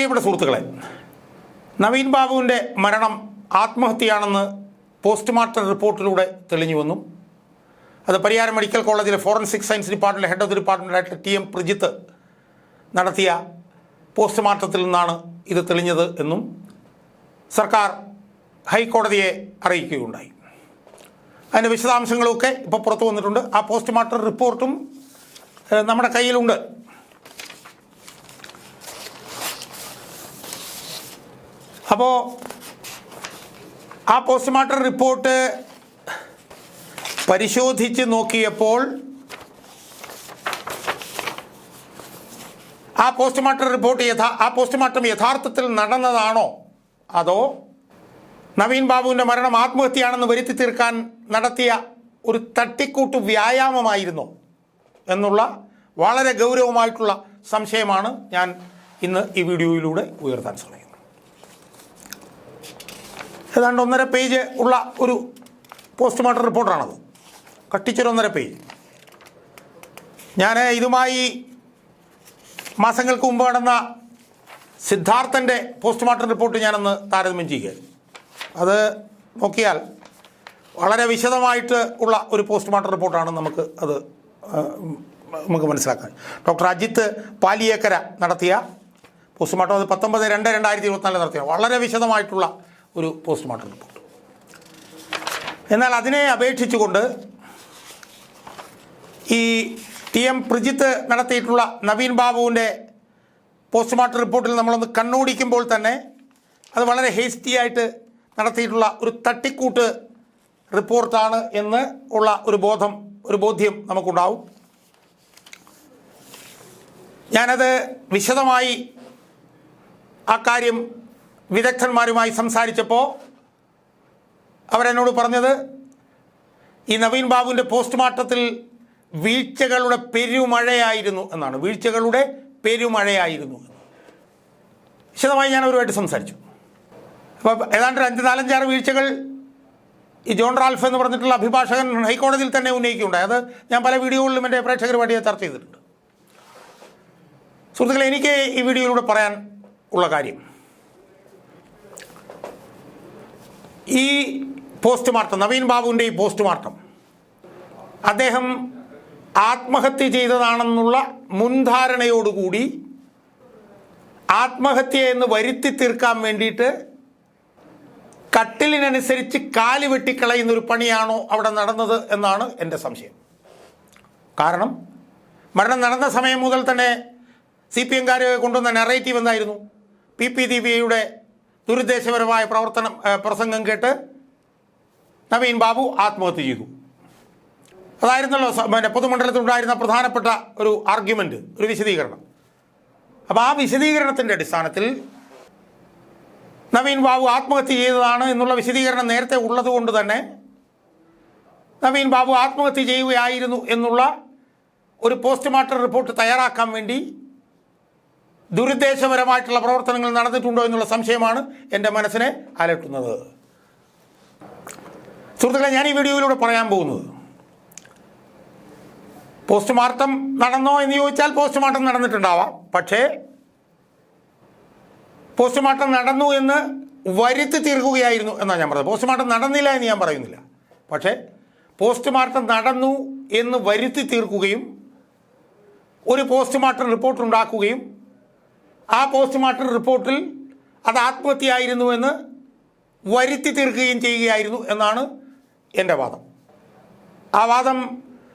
പ്രിയപ്പെട്ട സുഹൃത്തുക്കളെ നവീൻ ബാബുവിന്റെ മരണം ആത്മഹത്യയാണെന്ന് പോസ്റ്റ്മോർട്ടം റിപ്പോർട്ടിലൂടെ തെളിഞ്ഞു വന്നു. അത് പരിയാരം മെഡിക്കൽ കോളേജിലെ forensic science department head of the T M Prajith നടത്തിയ പോസ്റ്റ്മോർട്ടത്തിൽ നിന്നാണ് ഇത് തെളിഞ്ഞത് എന്നും സർക്കാർ ഹൈക്കോടതിയെ അറിയിക്കുകയുണ്ടായി. അതിന്റെ വിശദാംശങ്ങളൊക്കെ ഇപ്പോൾ പുറത്തു വന്നിട്ടുണ്ട്. ആ പോസ്റ്റ്മോർട്ടം റിപ്പോർട്ടും നമ്മുടെ കയ്യിലുണ്ട്. അപ്പോൾ ആ പോസ്റ്റ്മോർട്ടം റിപ്പോർട്ട് പരിശോധിച്ച് നോക്കിയപ്പോൾ ആ പോസ്റ്റ്മോർട്ടം റിപ്പോർട്ട് യഥാ ആ പോസ്റ്റ്മോർട്ടം യഥാർത്ഥത്തിൽ നടന്നതാണോ? അതോ നവീൻ ബാബുവിന്റെ മരണം ആത്മഹത്യയാണെന്ന് വരുത്തി തീർക്കാൻ നടത്തിയ ഒരു തട്ടിക്കൂട്ട് വ്യായാമമായിരുന്നു? എന്നുള്ള വളരെ ഗൗരവമായിട്ടുള്ള സംശയമാണ് ഞാൻ ഇന്ന് ഈ വീഡിയോയിലൂടെ ഉയർത്താൻ ശ്രമിക്കുന്നത്. ഏതാണ്ട് ഒന്നര പേജ് ഉള്ള ഒരു പോസ്റ്റ്മോർട്ടം റിപ്പോർട്ടാണത്. കട്ടിച്ചൊരൊന്നര പേജ്. ഞാൻ ഇതുമായി മാസങ്ങൾക്ക് മുമ്പ് നടന്ന സിദ്ധാർത്ഥന്റെ പോസ്റ്റ്മോർട്ടം റിപ്പോർട്ട് ഞാനൊന്ന് താരതമ്യം ചെയ്യുകയാണ് അത് നോക്കിയാൽ വളരെ വിശദമായിട്ട് ഉള്ള ഒരു പോസ്റ്റ്മോർട്ടം റിപ്പോർട്ടാണ് നമുക്ക് അത് നമുക്ക് മനസ്സിലാക്കാൻ. ഡോക്ടർ അജിത്ത് പാലിയേക്കര നടത്തിയ പോസ്റ്റ്മോർട്ടം അത് പത്തൊമ്പത് രണ്ട് രണ്ടായിരത്തി ഇരുപത്തിനാല് നടത്തിയ വളരെ വിശദമായിട്ടുള്ള ഒരു പോസ്റ്റ്മോർട്ടം റിപ്പോർട്ട്. എന്നാൽ അതിനെ അപേക്ഷിച്ചുകൊണ്ട് ഈ ടി എം പ്രജിത്ത് നടത്തിയിട്ടുള്ള നവീൻ ബാബുവിന്റെ പോസ്റ്റ്മോർട്ടം റിപ്പോർട്ടിൽ നമ്മളൊന്ന് കണ്ണോടിക്കുമ്പോൾ തന്നെ അത് വളരെ ഹേസ്റ്റിയായിട്ട് നടത്തിയിട്ടുള്ള ഒരു തട്ടിക്കൂട്ട് റിപ്പോർട്ടാണ് എന്ന് ഉള്ള ഒരു ബോധം ഒരു ബോധ്യം നമുക്കുണ്ടാവും. ഞാനത് വിശദമായി ആ കാര്യം വിദഗ്ധന്മാരുമായി സംസാരിച്ചപ്പോൾ അവരെന്നോട് പറഞ്ഞത് ഈ നവീൻ ബാബുവിന്റെ പോസ്റ്റ്മോർട്ടത്തിൽ വീഴ്ചകളുടെ പെരുമഴയായിരുന്നു എന്നാണ്. വീഴ്ചകളുടെ പെരുമഴയായിരുന്നു. വിശദമായി ഞാൻ അവരുമായിട്ട് സംസാരിച്ചു. അപ്പോൾ ഏതാണ്ട് അഞ്ച് നാലഞ്ചാറ് വീഴ്ചകൾ ഈ ജോൺ റാൽഫ് എന്ന് പറഞ്ഞിട്ടുള്ള അഭിഭാഷകൻ ഹൈക്കോടതിയിൽ തന്നെ ഉന്നയിക്കുകയുണ്ടായി. അത് ഞാൻ പല വീഡിയോകളിലും എന്റെ പ്രേക്ഷകരുമായിട്ട് ചർച്ച ചെയ്തിട്ടുണ്ട്. സുഹൃത്തുക്കളെ എനിക്ക് ഈ വീഡിയോയിലൂടെ പറയാൻ ഉള്ള കാര്യം ഈ പോസ്റ്റ്മോർട്ടം നവീൻ ബാബുവിന്റെ ഈ പോസ്റ്റ്മോർട്ടം. അദ്ദേഹം ആത്മഹത്യ ചെയ്തതാണെന്നുള്ള മുൻധാരണയോടുകൂടി ആത്മഹത്യ എന്ന് വരുത്തി തീർക്കാൻ വേണ്ടിയിട്ട് കട്ടിലിനനുസരിച്ച് കാൽ വെട്ടിക്കളയുന്നൊരു പണിയാണോ അവിടെ നടന്നത് എന്നാണ് എന്റെ സംശയം. കാരണം മരണം നടന്ന സമയം മുതൽ തന്നെ സി പി എംകാരെ കൊണ്ടുവന്ന നെറേറ്റീവ് എന്തായിരുന്നു? പി പി ദീപികയുടെ ദുരുദ്ദേശപരമായ പ്രവർത്തനം പ്രസംഗം കേട്ട് നവീൻ ബാബു ആത്മഹത്യ ചെയ്തു. അതായിരുന്നല്ലോ പിന്നെ പൊതുമണ്ഡലത്തിലുണ്ടായിരുന്ന പ്രധാനപ്പെട്ട ഒരു ആർഗ്യുമെന്റ് ഒരു വിശദീകരണം. അപ്പോൾ ആ വിശദീകരണത്തിന്റെ അടിസ്ഥാനത്തിൽ നവീൻ ബാബു ആത്മഹത്യ ചെയ്തതാണ് എന്നുള്ള വിശദീകരണം നേരത്തെ ഉള്ളതുകൊണ്ട് തന്നെ നവീൻ ബാബു ആത്മഹത്യ ചെയ്യുകയായിരുന്നു എന്നുള്ള ഒരു പോസ്റ്റ്മോർട്ടം റിപ്പോർട്ട് തയ്യാറാക്കാൻ വേണ്ടി ദുരുദ്ദേശപരമായിട്ടുള്ള പ്രവർത്തനങ്ങൾ നടന്നിട്ടുണ്ടോ എന്നുള്ള സംശയമാണ് എന്റെ മനസ്സിനെ അലട്ടുന്നത്. സുഹൃത്തുക്കളെ ഞാൻ ഈ വീഡിയോയിലൂടെ പറയാൻ പോകുന്നത് പോസ്റ്റ്മോർട്ടം നടന്നോ എന്ന് ചോദിച്ചാൽ പോസ്റ്റ്മോർട്ടം നടന്നിട്ടുണ്ടാവാം. പക്ഷേ പോസ്റ്റ്മോർട്ടം നടന്നു എന്ന് വരുത്തി തീർക്കുകയായിരുന്നു എന്നാണ് ഞാൻ പറഞ്ഞത്. പോസ്റ്റ്മോർട്ടം നടന്നില്ല എന്ന് ഞാൻ പറയുന്നില്ല. പക്ഷേ പോസ്റ്റ്മോർട്ടം നടന്നു എന്ന് വരുത്തി തീർക്കുകയും ഒരു പോസ്റ്റ്മോർട്ടം റിപ്പോർട്ട് ഉണ്ടാക്കുകയും ആ പോസ്റ്റ്മോർട്ടം റിപ്പോർട്ടിൽ അത് ആത്മഹത്യയായിരുന്നു എന്ന് വരുത്തി തീർക്കുകയും ചെയ്യുകയായിരുന്നു എന്നാണ് എന്റെ വാദം. ആ വാദം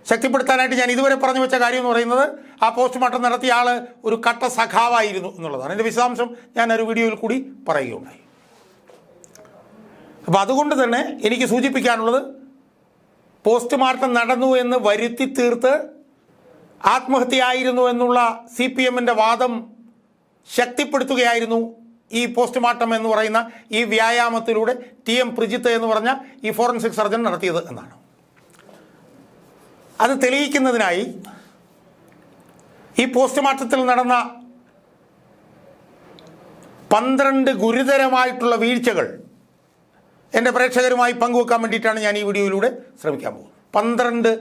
ശക്തിപ്പെടുത്താനായിട്ട് ഞാൻ ഇതുവരെ പറഞ്ഞു വെച്ച കാര്യം എന്ന് പറയുന്നത് ആ പോസ്റ്റ്മോർട്ടം നടത്തിയ ആൾ ഒരു കട്ട സഖാവായിരുന്നു എന്നുള്ളതാണ്. എന്റെ വിശദാംശം ഞാൻ ഒരു വീഡിയോയിൽ കൂടി പറയുകയുണ്ടായി. അപ്പോൾ അതുകൊണ്ട് തന്നെ എനിക്ക് സൂചിപ്പിക്കാനുള്ളത് പോസ്റ്റ്മോർട്ടം നടന്നു എന്ന് വരുത്തി തീർത്ത് ആത്മഹത്യയായിരുന്നു എന്നുള്ള സി പി എമ്മിന്റെ വാദം ശക്തിപ്പെടുത്തുകയായിരുന്നു ഈ പോസ്റ്റ്മോർട്ടം എന്ന് പറയുന്ന ഈ വ്യായാമത്തിലൂടെ ടി എം പ്രിജിത്ത് എന്ന് പറഞ്ഞ ഈ ഫോറൻസിക് സർജൻ നടത്തിയത് എന്നാണ്. അത് തെളിയിക്കുന്നതിനായി ഈ പോസ്റ്റ്മോർട്ടത്തിൽ നടന്ന പന്ത്രണ്ട് ഗുരുതരമായിട്ടുള്ള വീഴ്ചകൾ എന്റെ പ്രേക്ഷകരുമായി പങ്കുവെക്കാൻ വേണ്ടിയിട്ടാണ് ഞാൻ ഈ വീഡിയോയിലൂടെ ശ്രമിക്കാൻ പോകുന്നത്. പന്ത്രണ്ട്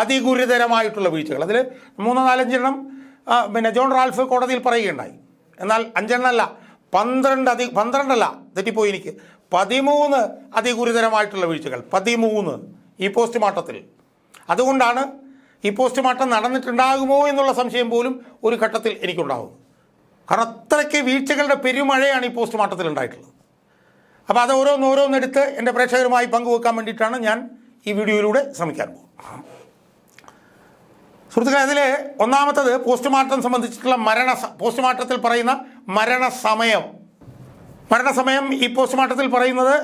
അതിഗുരുതരമായിട്ടുള്ള വീഴ്ചകൾ. അതിൽ മൂന്നോ നാലഞ്ചെണ്ണം പിന്നെ ജോൺ റാൽഫ് കോടതിയിൽ പറയുകയുണ്ടായി. എന്നാൽ അഞ്ചെണ്ണല്ല പന്ത്രണ്ട് അതി പന്ത്രണ്ടല്ല തെറ്റിപ്പോയി എനിക്ക്. പതിമൂന്ന് അതിഗുരുതരമായിട്ടുള്ള വീഴ്ചകൾ പതിമൂന്ന് ഈ പോസ്റ്റ്മോർട്ടത്തിൽ. അതുകൊണ്ടാണ് ഈ പോസ്റ്റ്മോർട്ടം നടന്നിട്ടുണ്ടാകുമോ എന്നുള്ള സംശയം പോലും ഒരു ഘട്ടത്തിൽ എനിക്കുണ്ടാകും കാരണം അത്രയ്ക്ക് വീഴ്ചകളുടെ പെരുമഴയാണ് ഈ പോസ്റ്റ്മോർട്ടത്തിൽ ഉണ്ടായിട്ടുള്ളത്. അപ്പോൾ അത് ഓരോന്നോരോന്നെടുത്ത് എന്റെ പ്രേക്ഷകരുമായി പങ്കുവെക്കാൻ വേണ്ടിയിട്ടാണ് ഞാൻ ഈ വീഡിയോയിലൂടെ ശ്രമിക്കാൻ പോകുന്നത്. സുഹൃത്തുക്കളെ അതിൽ ഒന്നാമത്തത് പോസ്റ്റ്മോർട്ടം സംബന്ധിച്ചിട്ടുള്ള മരണ പോസ്റ്റ്മോർട്ടത്തിൽ പറയുന്ന മരണസമയം. മരണസമയം ഈ പോസ്റ്റ്മോർട്ടത്തിൽ പറയുന്നത്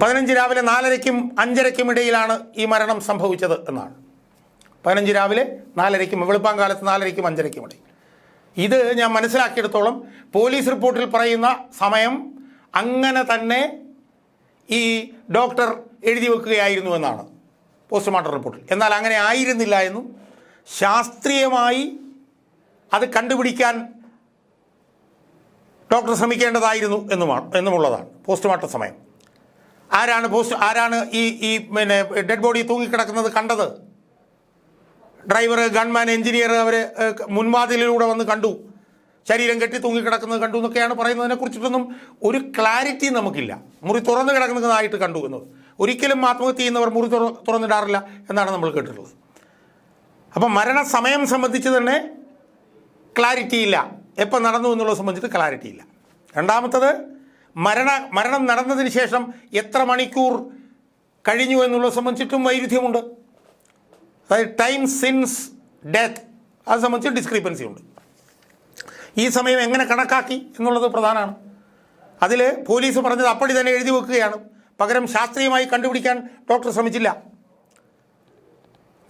പതിനഞ്ച് രാവിലെ നാലരയ്ക്കും അഞ്ചരയ്ക്കും ഇടയിലാണ് ഈ മരണം സംഭവിച്ചത് എന്നാണ്. പതിനഞ്ച് രാവിലെ നാലരയ്ക്കും വെളുപ്പാങ്കാലത്ത് നാലരയ്ക്കും അഞ്ചരയ്ക്കും ഇടയിൽ. ഇത് ഞാൻ മനസ്സിലാക്കിയെടുത്തോളം പോലീസ് റിപ്പോർട്ടിൽ പറയുന്ന സമയം അങ്ങനെ തന്നെ ഈ ഡോക്ടർ എഴുതി വെക്കുകയായിരുന്നു എന്നാണ്. പോസ്റ്റ്മോർട്ടം റിപ്പോർട്ടിൽ. എന്നാൽ അങ്ങനെ ആയിരുന്നില്ല എന്നും ശാസ്ത്രീയമായി അത് കണ്ടുപിടിക്കാൻ ഡോക്ടർ ശ്രമിക്കേണ്ടതായിരുന്നു എന്നുമാണ് എന്നുമുള്ളതാണ് പോസ്റ്റ്മോർട്ടം സമയം. ആരാണ് പോസ്റ്റ് ആരാണ് ഈ ഈ പിന്നെ ഡെഡ് ബോഡി തൂങ്ങിക്കിടക്കുന്നത് കണ്ടത്? ഡ്രൈവർ ഗൺമാൻ എഞ്ചിനീയർ അവർ മുൻവാതിലിലൂടെ വന്ന് കണ്ടു. ശരീരം കെട്ടി തൂങ്ങിക്കിടക്കുന്നത് കണ്ടു എന്നൊക്കെയാണ് പറയുന്നതിനെ കുറിച്ചിട്ടൊന്നും ഒരു ക്ലാരിറ്റി നമുക്കില്ല. മുറി തുറന്നു കിടക്കുന്നതായിട്ട് കണ്ടു എന്നത്. ഒരിക്കലും ആത്മഹത്യ ചെയ്യുന്നവർ മുറി തുറ തുറന്നിടാറില്ല എന്നാണ് നമ്മൾ കേട്ടിട്ടുള്ളത്. അപ്പം മരണസമയം സംബന്ധിച്ച് തന്നെ ക്ലാരിറ്റി ഇല്ല. എപ്പോൾ നടന്നു എന്നുള്ളത് സംബന്ധിച്ച് ക്ലാരിറ്റി ഇല്ല. രണ്ടാമത്തത് മരണ മരണം നടന്നതിന് ശേഷം എത്ര മണിക്കൂർ കഴിഞ്ഞു എന്നുള്ളത് സംബന്ധിച്ചിട്ടും വൈരുദ്ധ്യമുണ്ട്. അതായത് ടൈം സിൻസ് ഡെത്ത്. അത് സംബന്ധിച്ച് ഡിസ്ക്രിപ്പൻസി ഉണ്ട്. ഈ സമയം എങ്ങനെ കണക്കാക്കി എന്നുള്ളത് പ്രധാനമാണ്. അതിൽ പോലീസ് പറഞ്ഞത് അപ്പടി തന്നെ എഴുതി വെക്കുകയാണ്. പകരം ശാസ്ത്രീയമായി കണ്ടുപിടിക്കാൻ ഡോക്ടർ ശ്രമിച്ചില്ല.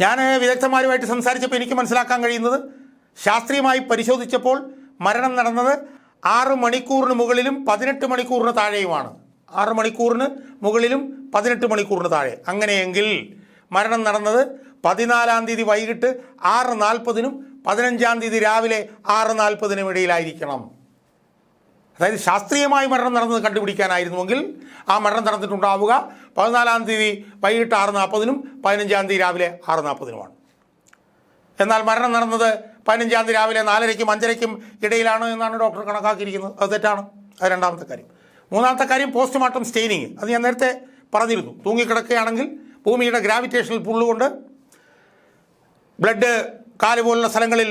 ഞാൻ വിദഗ്ധന്മാരുമായിട്ട് സംസാരിച്ചപ്പോൾ എനിക്ക് മനസ്സിലാക്കാൻ കഴിയുന്നത് ശാസ്ത്രീയമായി പരിശോധിച്ചപ്പോൾ മരണം നടന്നത് ആറ് മണിക്കൂറിന് മുകളിലും പതിനെട്ട് മണിക്കൂറിന് താഴെയുമാണ്. ആറ് മണിക്കൂറിന് മുകളിലും പതിനെട്ട് മണിക്കൂറിന് താഴെ. അങ്ങനെയെങ്കിൽ മരണം നടന്നത് പതിനാലാം തീയതി വൈകിട്ട് ആറ് നാൽപ്പതിനും പതിനഞ്ചാം തീയതി രാവിലെ ആറ് നാൽപ്പതിനും ഇടയിലായിരിക്കണം. അതായത് ശാസ്ത്രീയമായി മരണം നടന്നത് കണ്ടുപിടിക്കാനായിരുന്നുവെങ്കിൽ ആ മരണം നടന്നിട്ടുണ്ടാവുക. പതിനാലാം തീയതി വൈകിട്ട് ആറ് നാൽപ്പതിനും പതിനഞ്ചാം തീയതി രാവിലെ ആറ് നാൽപ്പതിനുമാണ്. എന്നാൽ മരണം നടന്നത് പതിനഞ്ചാം തീയതി രാവിലെ നാലരയ്ക്കും അഞ്ചരയ്ക്കും ഇടയിലാണ് എന്നാണ് ഡോക്ടർ കണക്കാക്കിയിരിക്കുന്നത്. അത് തെറ്റാണ്. അത് രണ്ടാമത്തെ കാര്യം. മൂന്നാമത്തെ കാര്യം പോസ്റ്റ്മോർട്ടം സ്റ്റെയിനിങ്. അത് ഞാൻ നേരത്തെ പറഞ്ഞിരുന്നു. തൂങ്ങിക്കിടക്കുകയാണെങ്കിൽ ഭൂമിയുടെ ഗ്രാവിറ്റേഷണൽ പുള്ളുകൊണ്ട് ബ്ലഡ് കാൽ പോലുള്ള സ്ഥലങ്ങളിൽ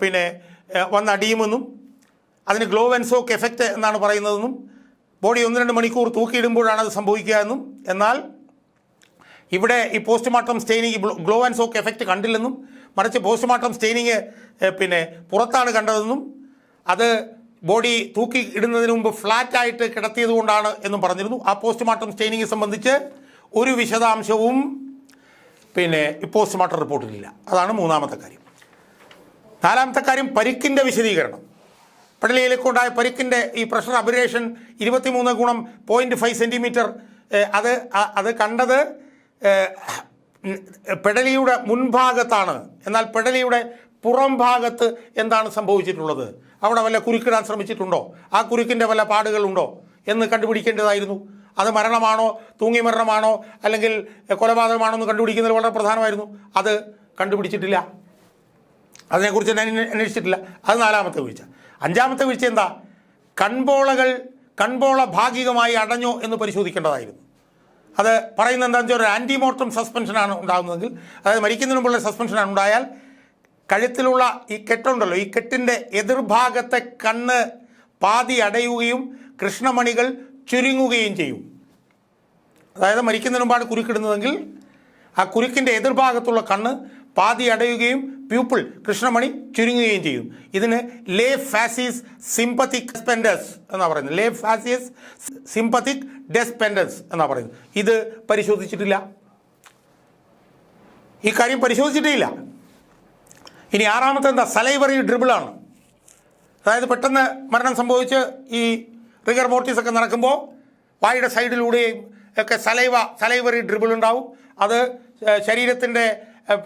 പിന്നെ ഏഹ്, വന്ന് അടിയുമെന്നും അതിന് ഗ്ലോ ആൻഡ് സോക്ക് എഫക്റ്റ് എന്നാണ് പറയുന്നതെന്നും ബോഡി ഒന്ന് രണ്ട് മണിക്കൂർ തൂക്കിയിടുമ്പോഴാണ് അത് സംഭവിക്കുക എന്നും എന്നാൽ ഇവിടെ ഈ postmortem staining glow and soak effect കണ്ടില്ലെന്നും മറിച്ച് പോസ്റ്റ്മോർട്ടം സ്റ്റെയിനിങ് പിന്നെ പുറത്താണ് കണ്ടതെന്നും അത് ബോഡി തൂക്കി ഇടുന്നതിന് മുമ്പ് ഫ്ലാറ്റായിട്ട് കിടത്തിയത് കൊണ്ടാണ് എന്നും പറഞ്ഞിരുന്നു. ആ പോസ്റ്റ്മോർട്ടം സ്റ്റെയിനിങ് സംബന്ധിച്ച് ഒരു വിശദാംശവും പിന്നെ പോസ്റ്റ്മോർട്ടം റിപ്പോർട്ടിലില്ല. അതാണ് മൂന്നാമത്തെ കാര്യം. നാലാമത്തെ കാര്യം പരിക്കിന്റെ വിശദീകരണം. പടലിയിലേക്കുണ്ടായ പരിക്കിന്റെ ഈ പ്രഷർ അബുരേഷൻ ഇരുപത്തിമൂന്ന് ഗുണം പോയിന്റ് ഫൈവ് സെന്റിമീറ്റർ അത് അത് കണ്ടത് പെടലിയുടെ മുൻഭാഗത്താണ്. എന്നാൽ പെടലിയുടെ പുറം ഭാഗത്ത് എന്താണ് സംഭവിച്ചിട്ടുള്ളത്? അവിടെ വല്ല കുരുക്കിടാൻ ശ്രമിച്ചിട്ടുണ്ടോ? ആ കുരുക്കിന്റെ വല്ല പാടുകളുണ്ടോ എന്ന് കണ്ടുപിടിക്കേണ്ടതായിരുന്നു. അത് മരണമാണോ? തൂങ്ങി മരണമാണോ അല്ലെങ്കിൽ കൊലപാതകമാണോ എന്ന് കണ്ടുപിടിക്കുന്നത് വളരെ പ്രധാനമായിരുന്നു. അത് കണ്ടുപിടിച്ചിട്ടില്ല. അതിനെക്കുറിച്ച് ഞാൻ അന്വേ- അന്വേഷിച്ചിട്ടില്ല. അത് നാലാമത്തെ വീഴ്ച. അഞ്ചാമത്തെ വീഴ്ച എന്താ? കൺപോളകൾ കൺപോള ഭാഗികമായി അടഞ്ഞോ എന്ന് പരിശോധിക്കേണ്ടതായിരുന്നു. അത് പറയുന്നത് എന്താണെന്ന് വെച്ചാൽ ഒരു ആന്റിമോർട്ടം സസ്പെൻഷനാണ് ഉണ്ടാകുന്നതെങ്കിൽ അതായത് മരിക്കുന്നതിന് മുമ്പുള്ള സസ്പെൻഷനാണ് ഉണ്ടായാൽ കഴുത്തിലുള്ള ഈ കെട്ടുണ്ടല്ലോ ഈ കെട്ടിന്റെ എതിർഭാഗത്തെ കണ്ണ് പാതി അടയുകയും കൃഷ്ണമണികൾ ചുരുങ്ങുകയും ചെയ്യും. അതായത് മരിക്കുന്നതിന് മുമ്പാണ് കുരുക്കിടുന്നതെങ്കിൽ ആ കുരുക്കിന്റെ എതിർഭാഗത്തുള്ള കണ്ണ് പാതി അടയുകയും പ്യൂപ്പിൾ കൃഷ്ണമണി ചുരുങ്ങുകയും ചെയ്യും. ഇതിന് ലേ ഫാസിസ് സിമ്പത്തിക് ഡെസ്പെൻഡസ് എന്നാണ് പറയുന്നത്. ലേ ഫാസിയസ് സിമ്പത്തിക് ഡെസ്പെൻഡൻസ് എന്നാണ് പറയുന്നത്. ഇത് പരിശോധിച്ചിട്ടില്ല. ഈ കാര്യം പരിശോധിച്ചിട്ടില്ല. ഇനി ആറാമത്തെ എന്താ? സലൈവറി ഡ്രിബിളാണ്. അതായത് പെട്ടെന്ന് മരണം സംഭവിച്ച് ഈ റിഗർ മോർട്ടീസ് ഒക്കെ നടക്കുമ്പോൾ വായുടെ സൈഡിലൂടെയും ഒക്കെ സലൈവ സലൈവറി ഡ്രിബിൾ ഉണ്ടാവും അത് ശരീരത്തിന്റെ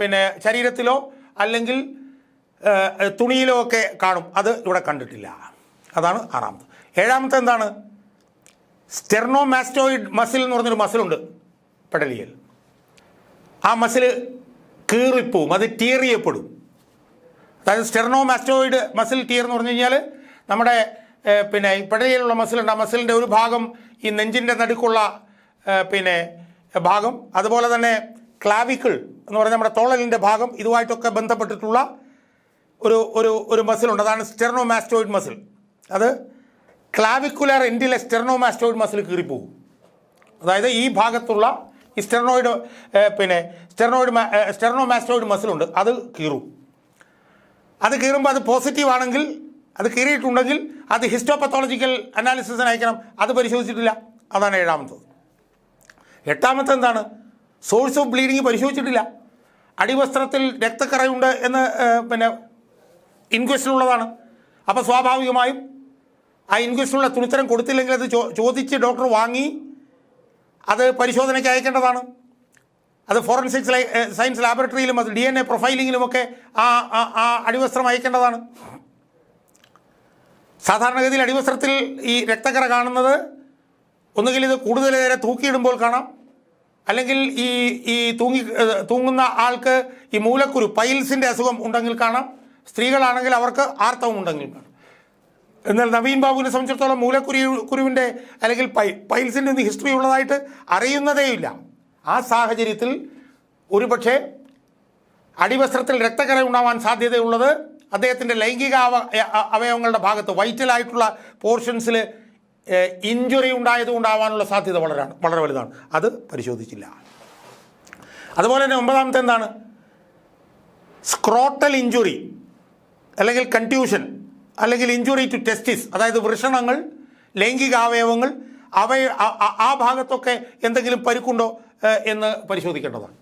പിന്നെ ശരീരത്തിലോ അല്ലെങ്കിൽ തുണിയിലോ ഒക്കെ കാണും. അത് ഇവിടെ കണ്ടിട്ടില്ല. അതാണ് ആറാമത്. ഏഴാമത്തെ എന്താണ്? സ്റ്റെർണോമാസ്റ്റോയിഡ് മസിൽ എന്ന് പറഞ്ഞൊരു മസിലുണ്ട് പെടലിയൽ ആ മസിൽ കീറിപ്പോവും അത് ടീർ ചെയ്യപ്പെടും അതായത് സ്റ്റെർണോമാസ്റ്റോയിഡ് മസിൽ ടീർ എന്ന് പറഞ്ഞു കഴിഞ്ഞാൽ നമ്മുടെ പിന്നെ പെടലിയിലുള്ള മസിലുണ്ട്. ആ മസിലിന്റെ ഒരു ഭാഗം ഈ നെഞ്ചിന്റെ നടുക്കുള്ള പിന്നെ ഭാഗം. അതുപോലെ തന്നെ ക്ലാവിക്കിൾ എന്ന് പറഞ്ഞാൽ നമ്മുടെ തോളലിന്റെ ഭാഗം ഇതുമായിട്ടൊക്കെ ബന്ധപ്പെട്ടിട്ടുള്ള ഒരു ഒരു ഒരു മസിലുണ്ട് അതാണ് സ്റ്റെർണോമാസ്റ്റോയിഡ് മസിൽ അത് ക്ലാവിക്കുലർ എൻഡിലെ സ്റ്റെർണോമാസ്റ്റോയിഡ് മസിൽ കീറിപ്പോകും. അതായത് ഈ ഭാഗത്തുള്ള ഈ സ്റ്റെർണോയിഡ് പിന്നെ സ്റ്റെർണോയിഡ് സ്റ്റെർണോമാസ്റ്റോയിഡ് മസിലുണ്ട് അത് കീറും. അത് കീറുമ്പോൾ അത് പോസിറ്റീവ് ആണെങ്കിൽ അത് കീറിയിട്ടുണ്ടെങ്കിൽ അത് ഹിസ്റ്റോപത്തോളജിക്കൽ അനാലിസിസിന് അയക്കണം അത് പരിശോധിച്ചിട്ടില്ല. അതാണ് ഏഴാമത്തത്. എട്ടാമത്തെ എന്താണ് സോഴ്സ് ഓഫ് ബ്ലീഡിങ് പരിശോധിച്ചിട്ടില്ല. അടിവസ്ത്രത്തിൽ രക്തക്കറയുണ്ട് എന്ന് പിന്നെ ഇൻക്വസ്റ്റിനുള്ളതാണ് അപ്പോൾ സ്വാഭാവികമായും ആ ഇൻക്വസ്റ്റിനുള്ള തുണിത്തരം കൊടുത്തില്ലെങ്കിൽ അത് ചോദിച്ച് ഡോക്ടർ വാങ്ങി അത് പരിശോധനയ്ക്ക് അയക്കേണ്ടതാണ്. അത് ഫോറൻസിക്സ് സയൻസ് ലാബറട്ടറിയിലും അത് ഡി എൻ എ പ്രൊഫൈലിങ്ങിലുമൊക്കെ ആ- ആ അടിവസ്ത്രം അയക്കേണ്ടതാണ്. സാധാരണഗതിയിൽ അടിവസ്ത്രത്തിൽ ഈ രക്തക്കറ കാണുന്നത് ഒന്നുകിൽ ഇത് കൂടുതൽ നേരെ തൂക്കിയിടുമ്പോൾ കാണാം അല്ലെങ്കിൽ ഈ ഈ തൂങ്ങി തൂങ്ങുന്ന ആൾക്ക് ഈ മൂലക്കുരു പൈൽസിന്റെ അസുഖം ഉണ്ടെങ്കിൽ കാണാം. സ്ത്രീകളാണെങ്കിൽ അവർക്ക് ആർത്തവം ഉണ്ടെങ്കിൽ കാണാം. എന്നാൽ നവീൻ ബാബുവിനെ സംബന്ധിച്ചിടത്തോളം മൂലക്കുരു കുരുവിന്റെ അല്ലെങ്കിൽ പൈ പൈൽസിന്റെ ഹിസ്റ്ററി ഉള്ളതായിട്ട് അറിയുന്നതേയില്ല. ആ സാഹചര്യത്തിൽ ഒരുപക്ഷെ അടിവസ്ത്രത്തിൽ രക്തക്കര ഉണ്ടാവാൻ സാധ്യതയുള്ളത് അദ്ദേഹത്തിന്റെ ലൈംഗിക അവയവങ്ങളുടെ ഭാഗത്ത് വൈറ്റലായിട്ടുള്ള പോർഷൻസിൽ ഇഞ്ചുറി ഉണ്ടായത് ഉണ്ടായതുകൊണ്ടാവാനുള്ള സാധ്യത വളരാണ് വളരെ വലുതാണ്. അത് പരിശോധിച്ചില്ല. അതുപോലെ തന്നെ ഒമ്പതാമത്തെ എന്താണ്? സ്ക്രോട്ടൽ ഇഞ്ചുറി അല്ലെങ്കിൽ കൺട്യൂഷൻ അല്ലെങ്കിൽ ഇഞ്ചുറി ടു ടെസ്റ്റിസ് അതായത് വൃഷണങ്ങൾ ലൈംഗിക അവയവങ്ങൾ അവ ആ ഭാഗത്തൊക്കെ എന്തെങ്കിലും പരുക്കുണ്ടോ എന്ന് പരിശോധിക്കേണ്ടതാണ്.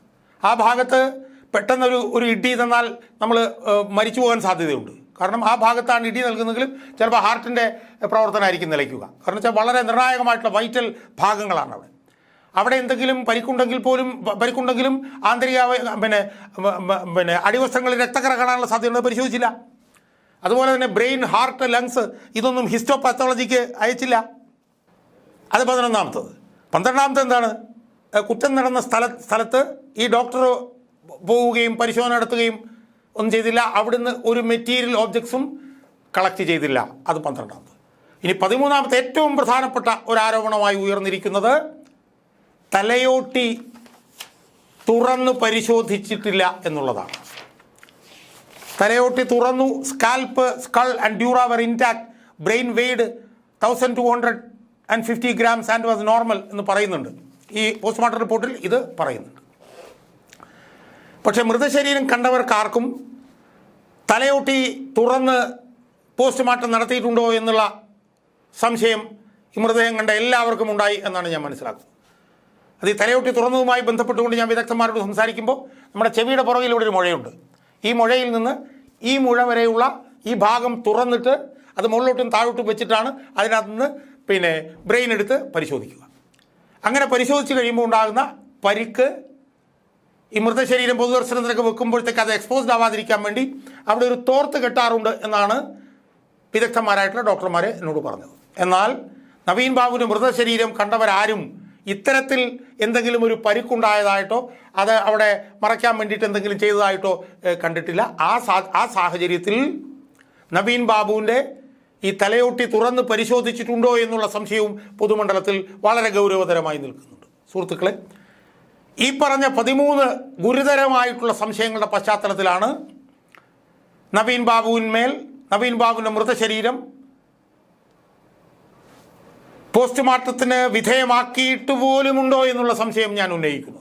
ആ ഭാഗത്ത് പെട്ടെന്നൊരു ഒരു ഇഡ്ഡി തന്നാൽ നമ്മൾ മരിച്ചു പോകാൻ സാധ്യതയുണ്ട്. കാരണം ആ ഭാഗത്താണ് ഇടി നൽകുന്നതെങ്കിലും ചിലപ്പോൾ ഹാർട്ടിന്റെ പ്രവർത്തനമായിരിക്കും നിലയ്ക്കുക. കാരണം വെച്ചാൽ വളരെ നിർണായകമായിട്ടുള്ള വൈറ്റൽ ഭാഗങ്ങളാണ് അവിടെ. അവിടെ എന്തെങ്കിലും പരിക്കുണ്ടെങ്കിൽ പോലും പരിക്കുണ്ടെങ്കിലും ആന്തരിക പിന്നെ പിന്നെ അടിവസ്ത്രങ്ങളിൽ രക്തക്കറ കാണാനുള്ള സാധ്യത പരിശോധിച്ചില്ല. അതുപോലെ തന്നെ ബ്രെയിൻ ഹാർട്ട് ലങ്സ് ഇതൊന്നും ഹിസ്റ്റോപാത്തോളജിക്ക് അയച്ചില്ല. അത് പതിനൊന്നാമത്തത്. പന്ത്രണ്ടാമത്തെ എന്താണ്? കുറ്റം നടന്ന സ്ഥല സ്ഥലത്ത് ഈ ഡോക്ടർ പോവുകയും പരിശോധന നടത്തുകയും ഒന്നും ചെയ്തില്ല. അവിടുന്ന് ഒരു മെറ്റീരിയൽ ഓബ്ജക്ട്സും കളക്ട് ചെയ്തില്ല. അത് പന്ത്രണ്ടാമത്. ഇനി പതിമൂന്നാമത്തെ ഏറ്റവും പ്രധാനപ്പെട്ട ഒരു ആരോപണമായി ഉയർന്നിരിക്കുന്നത് തലയോട്ടി തുറന്ന് പരിശോധിച്ചിട്ടില്ല എന്നുള്ളതാണ്. തലയോട്ടി തുറന്നു scalp skull and dura were brain weighed thousand two hundred and fifty grams and was normal എന്ന് പറയുന്നുണ്ട്. ഈ പോസ്റ്റ്മോർട്ടം റിപ്പോർട്ടിൽ ഇത് പറയുന്നുണ്ട് പക്ഷേ മൃതശരീരം കണ്ടവർക്കാർക്കും തലയോട്ടി തുറന്ന് പോസ്റ്റ്മോർട്ടം നടത്തിയിട്ടുണ്ടോ എന്നുള്ള സംശയം ഈ മൃതദേഹം കണ്ട എല്ലാവർക്കും ഉണ്ടായി എന്നാണ് ഞാൻ മനസ്സിലാക്കുന്നത്. അത് ഈ തലയൊട്ടി തുറന്നതുമായി ബന്ധപ്പെട്ടുകൊണ്ട് ഞാൻ വിദഗ്ധന്മാരോട് സംസാരിക്കുമ്പോൾ നമ്മുടെ ചെവിയുടെ പുറകിലൂടെ ഒരു മുഴയുണ്ട്. ഈ മുഴയിൽ നിന്ന് ഈ മുഴ വരെയുള്ള ഈ ഭാഗം തുറന്നിട്ട് അത് മുകളിലോട്ടും താഴോട്ടും വെച്ചിട്ടാണ് അതിനകത്ത് നിന്ന് പിന്നെ ബ്രെയിൻ എടുത്ത് പരിശോധിക്കുക. അങ്ങനെ പരിശോധിച്ച് കഴിയുമ്പോൾ ഉണ്ടാകുന്ന പരിക്ക് ഈ മൃതശരീരം പൊതുദർശനത്തിനൊക്കെ വെക്കുമ്പോഴത്തേക്ക് അത് എക്സ്പോസ്ഡ് ആവാതിരിക്കാൻ വേണ്ടി അവിടെ ഒരു തോർത്ത് കെട്ടാറുണ്ട് എന്നാണ് വിദഗ്ധന്മാരായിട്ടുള്ള ഡോക്ടർമാരെ എന്നോട് പറഞ്ഞത്. എന്നാൽ നവീൻ ബാബുവിന്റെ മൃതശരീരം കണ്ടവരാരും ഇത്തരത്തിൽ എന്തെങ്കിലും ഒരു പരിക്കുണ്ടായതായിട്ടോ അത് അവിടെ മറയ്ക്കാൻ വേണ്ടിയിട്ട് എന്തെങ്കിലും ചെയ്തതായിട്ടോ കണ്ടിട്ടില്ല. ആ സാ ആ സാഹചര്യത്തിൽ നവീൻ ബാബുവിന്റെ ഈ തലയൊട്ടി തുറന്ന് പരിശോധിച്ചിട്ടുണ്ടോ എന്നുള്ള സംശയവും പൊതുമണ്ഡലത്തിൽ വളരെ ഗൗരവതരമായി നിൽക്കുന്നുണ്ട്. സുഹൃത്തുക്കളെ ഈ പറഞ്ഞ പതിമൂന്ന് ഗുരുതരമായിട്ടുള്ള സംശയങ്ങളുടെ പശ്ചാത്തലത്തിലാണ് നവീൻ ബാബുവിന്മേൽ നവീൻ ബാബുവിന്റെ മൃതശരീരം പോസ്റ്റ്മോർട്ടത്തിന് വിധേയമാക്കിയിട്ട് പോലുമുണ്ടോ എന്നുള്ള സംശയം ഞാൻ ഉന്നയിക്കുന്നു.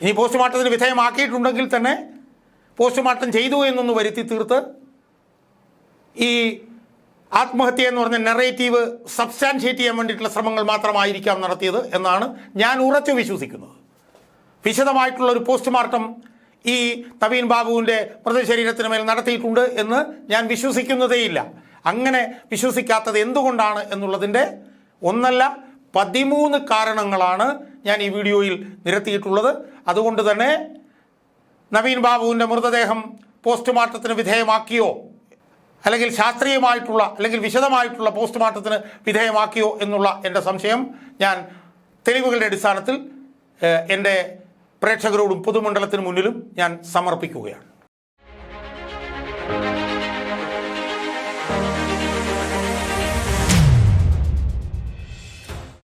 ഇനി പോസ്റ്റ്മോർട്ടത്തിന് വിധേയമാക്കിയിട്ടുണ്ടെങ്കിൽ തന്നെ പോസ്റ്റ്മോർട്ടം ചെയ്തു എന്നൊന്ന് വരുത്തി തീർത്ത് ഈ ആത്മഹത്യ എന്ന് പറഞ്ഞ നെറേറ്റീവ് സബ്സ്റ്റാൻഷിയേറ്റ് ചെയ്യാൻ വേണ്ടിയിട്ടുള്ള ശ്രമങ്ങൾ മാത്രമായിരിക്കാം നടത്തിയത് എന്നാണ് ഞാൻ ഉറച്ചു വിശ്വസിക്കുന്നത്. വിശദമായിട്ടുള്ള ഒരു പോസ്റ്റ്മോർട്ടം ഈ നവീൻ ബാബുവിന്റെ മൃതശരീരത്തിന് മേൽ നടത്തിയിട്ടുണ്ട് എന്ന് ഞാൻ വിശ്വസിക്കുന്നതേയില്ല. അങ്ങനെ വിശ്വസിക്കാത്തത് എന്തുകൊണ്ടാണ് എന്നുള്ളതിന്റെ ഒന്നല്ല പതിമൂന്ന് കാരണങ്ങളാണ് ഞാൻ ഈ വീഡിയോയിൽ നിരത്തിയിട്ടുള്ളത്. അതുകൊണ്ട് തന്നെ നവീൻ ബാബുവിന്റെ മൃതദേഹം പോസ്റ്റ്മോർട്ടത്തിന് വിധേയമാക്കിയോ? അല്ലെങ്കിൽ ശാസ്ത്രീയമായിട്ടുള്ള അല്ലെങ്കിൽ വിശദമായിട്ടുള്ള പോസ്റ്റ്മോർട്ടത്തിന് വിധേയമാക്കിയോ എന്നുള്ള എന്റെ സംശയം ഞാൻ തെളിവുകളുടെ അടിസ്ഥാനത്തിൽ എന്റെ പ്രേക്ഷകരോടും പൊതുമണ്ഡലത്തിന് മുന്നിലും ഞാൻ സമർപ്പിക്കുകയാണ്.